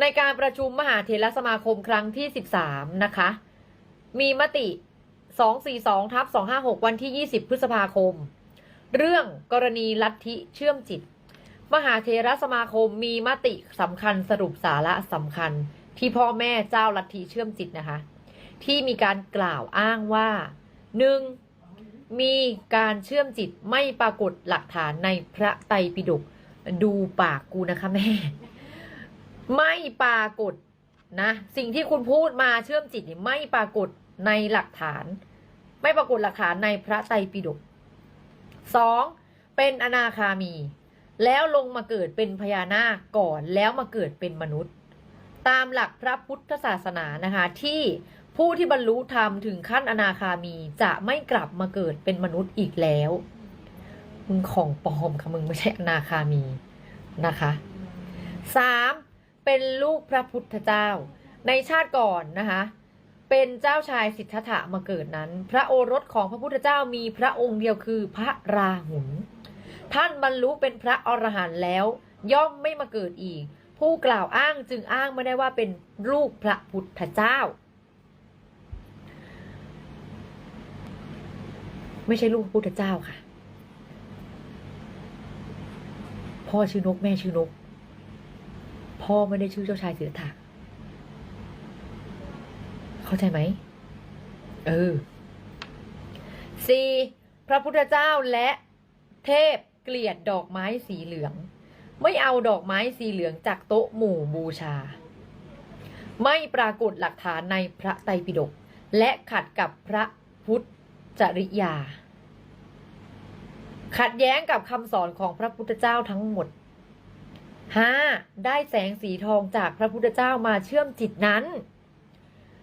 ในการประชุมมหาเถรสมาคมครั้งที่ 13 นะคะ มีมติ 242ทับ256 วันที่ 20 พฤษภาคม เรื่องกรณีลัทธิเชื่อมจิต มหาเถรสมาคมมีมติสำคัญสรุปสาระสำคัญ ที่พ่อแม่เจ้าลัทธิเชื่อมจิตนะคะ ที่มีการกล่าวอ้างว่า 1. มีการเชื่อมจิตไม่ปรากฏหลักฐานในพระไตรปิฎกดูปากกูนะคะแม่ ไม่ปรากฏนะ สิ่งที่คุณพูดมาเชื่อมจิตนี่ไม่ปรากฏในหลักฐาน ไม่ปรากฏหลักฐานในพระไตรปิฎกสองเป็นอนาคามี แล้วลงมาเกิดเป็นพญานาคก่อนแล้วมาเกิดเป็นมนุษย์ ตามหลักพระพุทธศาสนานะคะที่ ผู้ที่บรรลุธรรมถึงขั้นอนาคามีจะไม่กลับมาเกิดเป็นมนุษย์อีกแล้ว มึงของปลอมค่ะมึงไม่ใช่อนาคามีนะคะสามเป็นลูกพระพุทธเจ้า ในชาติก่อนนะคะเป็นเจ้าชายสิทธัตถะมาเกิดนั้น พระโอรสของพระพุทธเจ้ามีพระองค์เดียวคือพระราหุลท่านบรรลุเป็นพระอรหันต์แล้ว ย่อมไม่มาเกิดอีก ผู้กล่าวอ้างจึงอ้างไม่ได้ว่าเป็นลูกพระพุทธเจ้า ไม่ใช่ลูกพระพุทธเจ้าค่ะ พ่อชื่อนกแม่ชื่อนก พ่อไม่ได้ชื่อเจ้าชายสิทธัตถะเข้าใจไหม เออสี่พระพุทธเจ้าและเทพเกลียดดอกไม้สีเหลือง ไม่เอาดอกไม้สีเหลืองจากโต๊ะหมู่บูชา ไม่ปรากฏหลักฐานในพระไตรปิฎกและขัดกับพระพุทธ จริยา ขัดแย้งกับคำสอนของพระพุทธเจ้าทั้งหมด 5. ได้แสงสีทองจากพระพุทธเจ้ามาเชื่อมจิตนั้น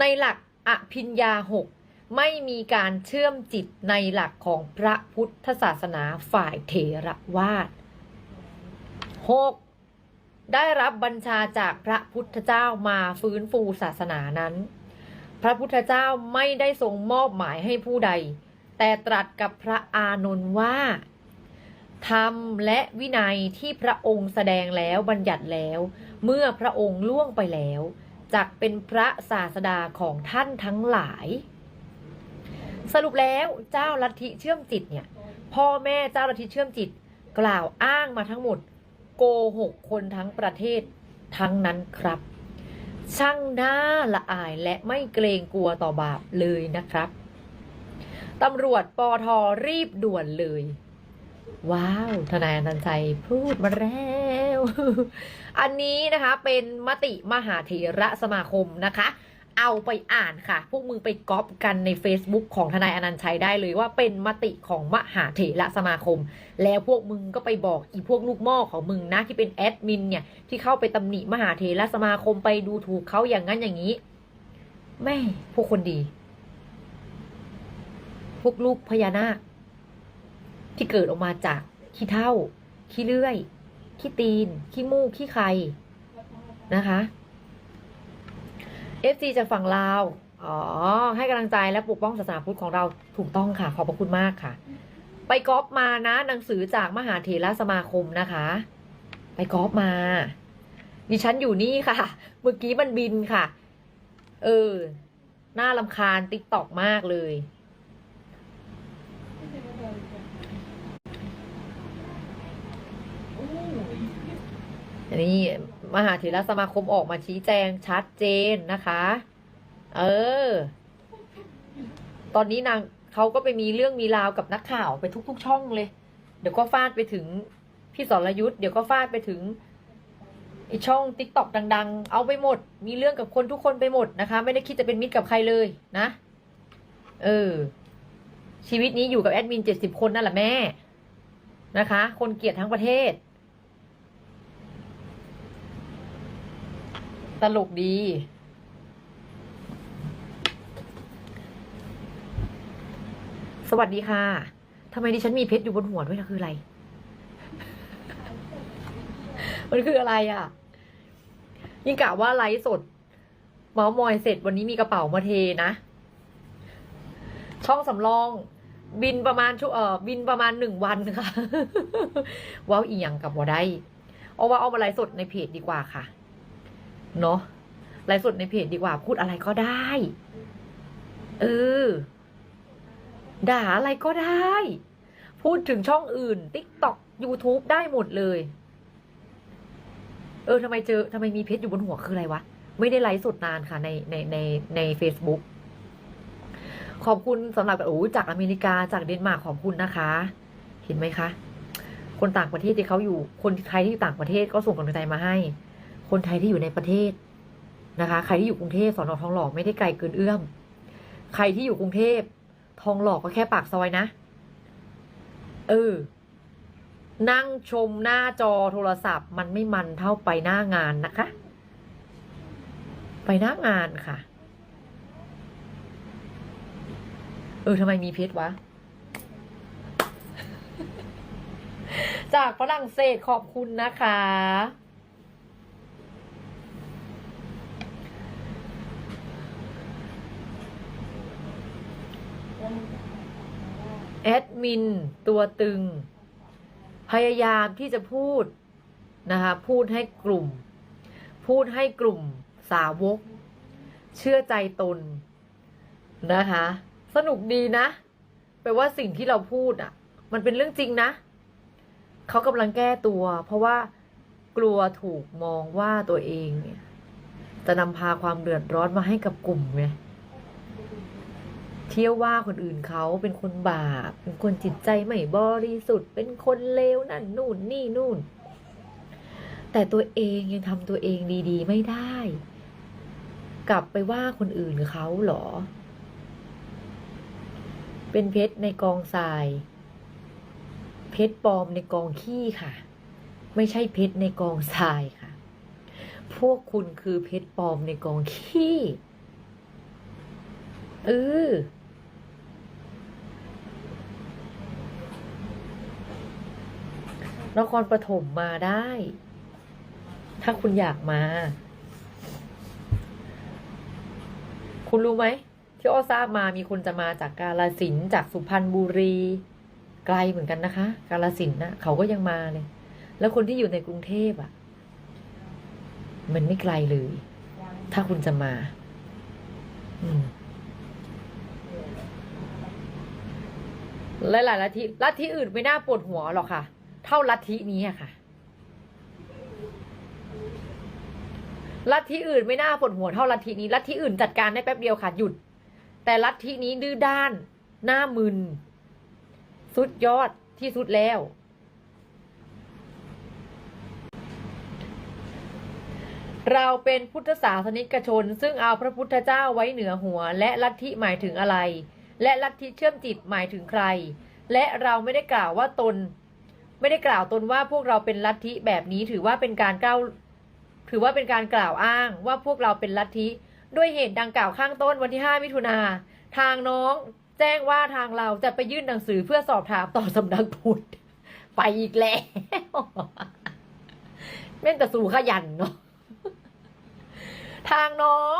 ในหลักอภิญญาหกไม่มีการเชื่อมจิตในหลักของพระพุทธศาสนาฝ่ายเถรวาท 6. ได้รับบัญชาจากพระพุทธเจ้ามาฟื้นฟูศาสนานั้น พระพุทธเจ้าไม่ได้ทรงมอบหมายให้ผู้ใด แต่ตรัสกับพระอานนท์ว่าธรรมและวินัยที่พระองค์แสดงแล้วบัญญัติแล้ว เมื่อพระองค์ล่วงไปแล้วจักเป็นพระศาสดาของท่านทั้งหลาย สรุปแล้วเจ้าลัทธิเชื่อมจิตเนี่ยพ่อแม่เจ้าลัทธิเชื่อมจิต กล่าวอ้างมาทั้งหมด โกหกคนทั้งประเทศทั้งนั้นครับ ช่างน่าละอายและไม่เกรงกลัวต่อบาปเลยนะครับตำรวจปอทอรีบด่วนเลย ว้าว ทนายอนันต์ชัยพูดมาแล้ว อันนี้นะคะเป็นมติมหาเถระสมาคมนะคะ เอาไปอ่านค่ะ พวกมึงไปก๊อปกันใน Facebook ของทนายอนันต์ชัยได้เลยว่าเป็นมติของมหาเถระสมาคม แล้วพวกมึงก็ไปบอกอีพวกลูกหม้อของมึงนะที่เป็นแอดมินเนี่ยที่เข้าไปตำหนิมหาเถระสมาคมไปดูถูกเขาอย่างนั้นอย่างนี้แม่พวกคนดี พวกลูกพญานาค ที่เกิดออกมาจากขี้เท่าขี้เลื่อยขี้ตีนขี้มูกขี้ไข่นะคะ FC จากฝั่งลาว อ๋อ ให้กำลังใจและปกป้องศาสนาพุทธของเราถูกต้องค่ะ ขอบพระคุณมากค่ะ ไปก๊อปมานะ หนังสือจากมหาเถรสมาคมนะคะ ไปก๊อปมา ดิฉันอยู่นี่ค่ะ เมื่อกี้มันบินค่ะ เออ น่าลำคาญติ๊กตอกมากเลย นี้มหาเถรสมาคมออกมาชี้แจงชัดเจนนะคะ เออ ตอนนี้นางเขาก็ไปมีเรื่องมีราวกับนักข่าวไปทุก ๆ ช่องเลย เดี๋ยวก็ฟาดไปถึงพี่สรยุทธ์เดี๋ยวก็ฟาดไปถึงไอช่องติ๊กต็อกดัง ๆ เอาไปหมด มีเรื่องกับคนทุกคนไปหมดนะคะ ไม่ได้คิดจะเป็นมิตรกับใครเลยนะ เออ ชีวิตนี้อยู่กับแอดมินเจ็ดสิบคนนั่นแหละแม่นะคะ คนเกลียดทั้งประเทศ ตลกดี สวัสดีค่ะทำไมดิฉันมีเพชรอยู่บนหัวด้วยนะคืออะไร มันคืออะไรอะ ยิ่งกะว่าไลฟ์สด เมาส์มอยเสร็จวันนี้มีกระเป๋ามาเทนะ ช่องสำรอง บินประมาณชั่วเออบินประมาณหนึ่งวันค่ะ ว้าวอีหยังกับว่าได้เอาว่าเอามาไลฟ์สดในเพจดีกว่าค่ะ เนาะไลฟ์สดในเพจดีกว่าพูดอะไรก็ได้ เออ ด่าอะไรก็ได้ พูดถึงช่องอื่น TikTok YouTube ได้หมดเลย เออทำไมเจอทำไมมีเพชรอยู่บนหัวคืออะไรวะ ไม่ได้ไลฟ์สดนานค่ะ ในในในใน Facebook ขอบคุณสำหรับโอ้ยจากอเมริกาจากเดนมาร์กขอบคุณนะคะ เห็นไหมคะ คนต่างประเทศที่เขาอยู่ คนใครที่อยู่ต่างประเทศก็ส่งกำลังใจมาให้ คนไทยที่อยู่ในประเทศนะคะ ใครที่อยู่กรุงเทพสอนอทองหล่อไม่ได้ไกลเกินเอื้อม ใครที่อยู่กรุงเทพทองหล่อก็แค่ปากซอยนะ เออ นั่งชมหน้าจอโทรศัพท์ มันไม่มันเท่าไปหน้างานนะคะ ไปหน้างานค่ะ เออทำไมมีเพชรวะ จากฝรั่งเศสขอบคุณนะคะ แอดมินตัวตึง พยายามที่จะพูดนะคะพูดให้กลุ่ม พูดให้กลุ่มสาวก เชื่อใจตนนะคะ สนุกดีนะแปลว่าสิ่งที่เราพูดอะ มันเป็นเรื่องจริงนะเขากำลังแก้ตัว เพราะว่ากลัวถูกมองว่าตัวเองเนี่ยจะนำพาความเดือดร้อนมาให้กับกลุ่มไง เที่ยวว่าคนอื่นเขาเป็นคนบาป เป็นคนจิตใจไม่บริสุทธิ์ เป็นคนเลวนั่นนู่นนี่นู่น แต่ตัวเองยังทำตัวเองดีๆ ไม่ได้ กลับไปว่าคนอื่นเขาหรอ เป็นเพชรในกองทราย เพชรปลอมในกองขี้ค่ะ ไม่ใช่เพชรในกองทรายค่ะ พวกคุณคือเพชรปลอมในกองขี้ เออนครปฐมมาได้ ถ้าคุณอยากมา คุณรู้ไหม ที่อ้อทราบมามีคนจะมาจากกาลสินจากสุพรรณบุรี ไกลเหมือนกันนะคะ กาลสินนะเขาก็ยังมาเลย แล้วคนที่อยู่ในกรุงเทพอะ่ะ มันไม่ไกลเลย ถ้าคุณจะมา อืม หลายๆลัทธิลัทธิอื่นไม่น่าปวดหัวหรอกค่ะ เท่าลัทธินี้อะค่ะลัทธิอื่นไม่น่าปวดหัวเท่าลัทธินี้ลัทธิอื่นจัดการได้แป๊บเดียวค่ะหยุด แต่ลัทธินี้ดื้อด้าน หน้ามึน สุดยอดที่สุดแล้ว เราเป็นพุทธศาสนิกชน ซึ่งเอาพระพุทธเจ้าไว้เหนือหัว และลัทธิหมายถึงอะไร และลัทธิเชื่อมจิตหมายถึงใคร และเราไม่ได้กล่าวว่าตน ไม่ได้กล่าวตนว่าพวกเราเป็นลัทธิแบบนี้ถือว่าเป็นการก้าวถือว่าเป็นการกล่าวอ้างว่าพวกเราเป็นลัทธิ ด้วยเหตุดังกล่าวข้างต้นวันที่ 5 มิถุนาทางน้องแจ้งว่าทางเราจะไปยื่นหนังสือเพื่อสอบถามต่อสำนักพุทธไปอีกแล้วเม่นแต่สู่ขยันเนาะทางน้อง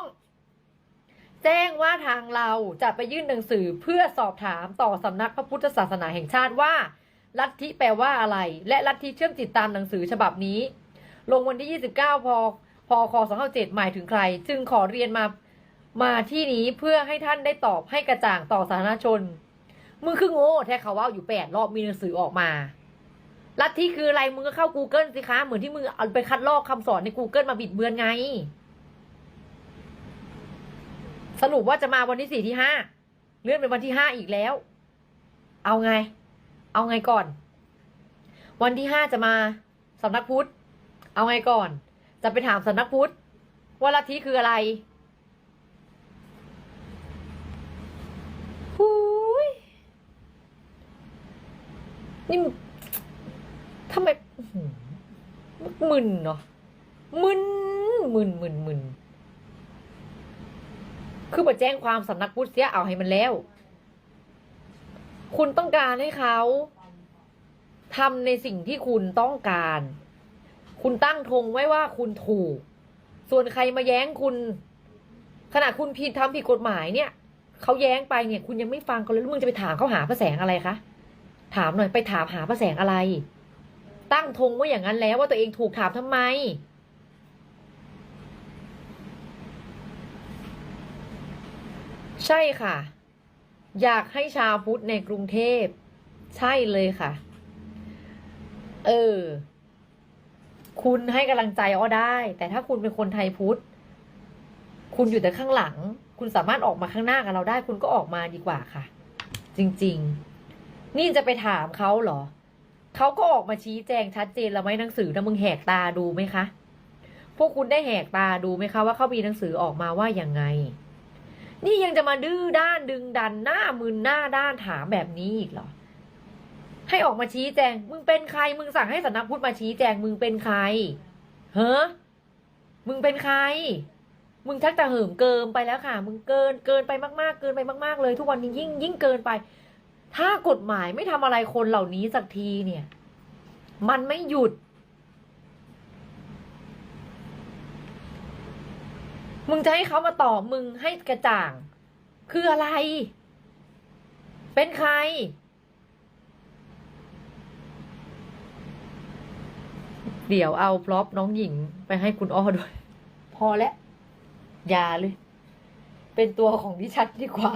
แจ้งว่าทางเราจะไปยื่นหนังสือเพื่อสอบถามต่อสำนักพระพุทธศาสนาแห่งชาติว่า ลัทธิแปลว่าอะไร และลัทธิเชื่อมจิตตามหนังสือฉบับนี้ ลงวันที่ 29 พพค257หมายถึงใคร จึงขอเรียนมามาที่นี้เพื่อให้ท่านได้ตอบให้กระจ่างต่อสาธารณชนมึงคือโง่แท้เขาว่าอยู่แปดรอบมีหนังสือออกมาลัทธิคืออะไรมึงก็เข้า Google สิคะเหมือนที่มึงเอาไปคัดลอกคำสอนใน Google มาบิดเบือนไง สรุปว่าจะมาวันที่สี่ที่ห้าเลื่อนเป็นวันที่ห้าอีกแล้ว เอาไง เอาไงก่อน วันที่ห้าจะมาสำนักพุทธ เอาไงก่อน จะไปถามสำนักพุทธว่าลัทธิคืออะไรหูยนี่งทำไมมึนเนาะมึนมึนมึนมึน คือมาแจ้งความสำนักพุทธเสียเอาให้มันแล้ว คุณต้องการให้เขาทำในสิ่งที่คุณต้องการ คุณตั้งธงไว้ว่าคุณถูก ส่วนใครมาแย้งคุณ ขณะคุณผิดทำผิดกฎหมายเนี่ยเขาแย้งไปเนี่ย คุณยังไม่ฟังเขาเลยล้วมึงจะไปถามเขาหาพระแสงอะไรคะถามหน่อยไปถามหาพระแสงอะไร ตั้งธงไว่าอย่างนั้นแล้วว่าตัวเองถูกถามทำไม ใช่ค่ะ อยากให้ชาวพุทธในกรุงเทพ ใช่เลยค่ะ เออ คุณให้กำลังใจอ้อได้ แต่ถ้าคุณเป็นคนไทยพุทธ คุณอยู่แต่ข้างหลัง คุณสามารถออกมาข้างหน้ากับเราได้ คุณก็ออกมาดีกว่าค่ะ จริง ๆ นี่จะไปถามเขาเหรอเขาก็ออกมาชี้แจงชัดเจนแล้วไหมหนังสือนะมึงแหกตาดูไหมคะ พวกคุณได้แหกตาดูไหมคะว่าเขามีหนังสือออกมาว่าอย่างไง นี่ยังจะมาดื้อด้านดึงดันหน้ามึนหน้าด้านถามแบบนี้อีกเหรอ ให้ออกมาชี้แจง มึงเป็นใคร มึงสั่งให้สำนักพุทธมาชี้แจง มึงเป็นใคร เฮ้อมึงเป็นใคร มึงชักจะเหิมเกินไปแล้วค่ะ มึงเกินเกินไปมากๆ เกินไปมากๆ เลย ทุกวันนี้ยิ่งยิ่งเกินไป ถ้ากฎหมายไม่ทำอะไรคนเหล่านี้สักทีเนี่ย มันไม่หยุด มึงจะให้เขามาตอบมึงให้กระจ่าง คืออะไร เป็นใคร เดี๋ยวเอาพร็อพน้องหญิงไปให้คุณอ้อด้วย พอแล้ว อย่าเลย เป็นตัวของดิฉันดีกว่า